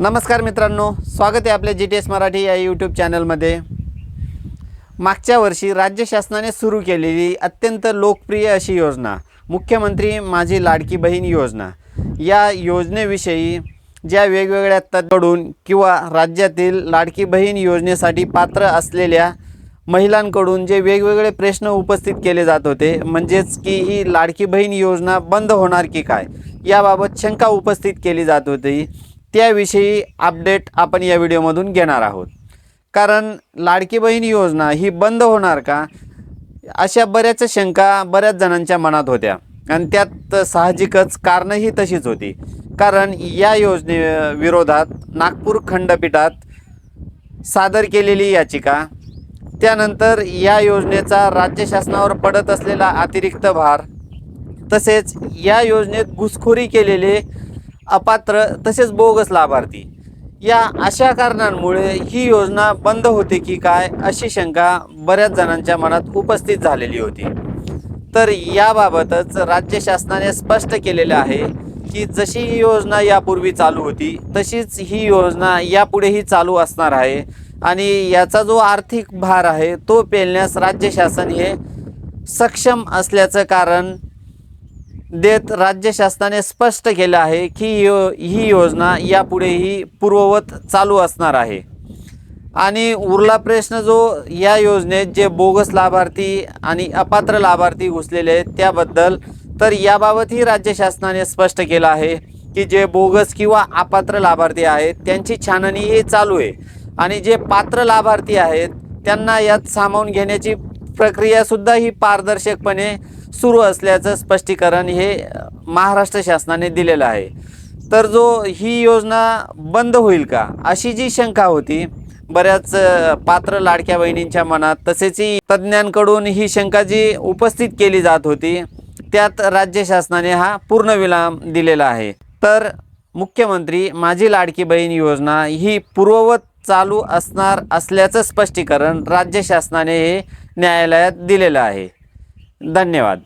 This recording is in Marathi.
नमस्कार मित्रांनो स्वागत आहे आपल्या जी टी एस मराठी या यूट्यूब चॅनलमध्ये मागच्या वर्षी राज्य शासनाने सुरू केलेली अत्यंत लोकप्रिय अशी योजना मुख्यमंत्री माझी लाडकी बहीण योजना. या योजनेविषयी ज्या वेगवेगळ्या तज्ञकडून किंवा राज्यातील लाडकी बहीण योजनेसाठी पात्र असलेल्या महिलांकडून जे वेगवेगळे प्रश्न उपस्थित केले जात होते म्हणजेच की ही लाडकी बहीण योजना बंद होणार की काय याबाबत शंका उपस्थित केली जात होती. त्याविषयी अपडेट आपण या व्हिडिओमधून घेणार आहोत. कारण लाडकी बहीण योजना ही बंद होणार का? अशा बऱ्याच शंका बऱ्याच जणांच्या मनात होत्या. आणि त्यात साहजिकच कारणंही तशीच होती. कारण या योजने विरोधात नागपूर खंडपीठात सादर केलेली याचिका त्यानंतर या योजनेचा राज्य शासनावर पडत असलेला अतिरिक्त भार तसेच या योजनेत घुसखोरी केलेले अपात्र तसेच बोगस लाभार्थी. या अशा कारणांमुळे ही योजना बंद होते की काय अशी शंका बऱ्याच जणांच्या मनात उपस्थित झालेली होती. तर याबाबतच राज्य शासनाने स्पष्ट केलेलं आहे की जशी ही योजना यापूर्वी चालू होती तशीच ही योजना यापुढेही चालू असणार आहे आणि याचा जो आर्थिक भार आहे तो पेलण्यास राज्य शासन हे सक्षम असल्याचं कारण देत राज्य शासनाने स्पष्ट केलं आहे की यो ही योजना यापुढेही पूर्ववत चालू असणार आहे. आणि उरला प्रश्न जो या योजनेत जे बोगस लाभार्थी आणि अपात्र लाभार्थी घुसलेले आहेत त्याबद्दल तर याबाबतही राज्य शासनाने स्पष्ट केलं आहे की जे बोगस किंवा अपात्र लाभार्थी आहेत त्यांची छाननी ही चालू आहे. आणि जे पात्र लाभार्थी आहेत त्यांना यात सामावून घेण्याची प्रक्रियासुद्धा ही पारदर्शकपणे सुरू असल्याचं स्पष्टीकरण हे महाराष्ट्र शासनाने दिलेलं आहे. तर जो ही योजना बंद होईल का अशी जी शंका होती बऱ्याच पात्र लाडक्या बहिणींच्या मनात तसेच तज्ज्ञांकडून ही शंका जी उपस्थित केली जात होती त्यात राज्य शासनाने हा पूर्ण विलाम दिलेला आहे. तर मुख्यमंत्री माझी लाडकी बहीण योजना ही पूर्ववत चालू असणार असल्याचं स्पष्टीकरण राज्य शासनाने हे न्यायालयात दिलेलं आहे. धन्यवाद.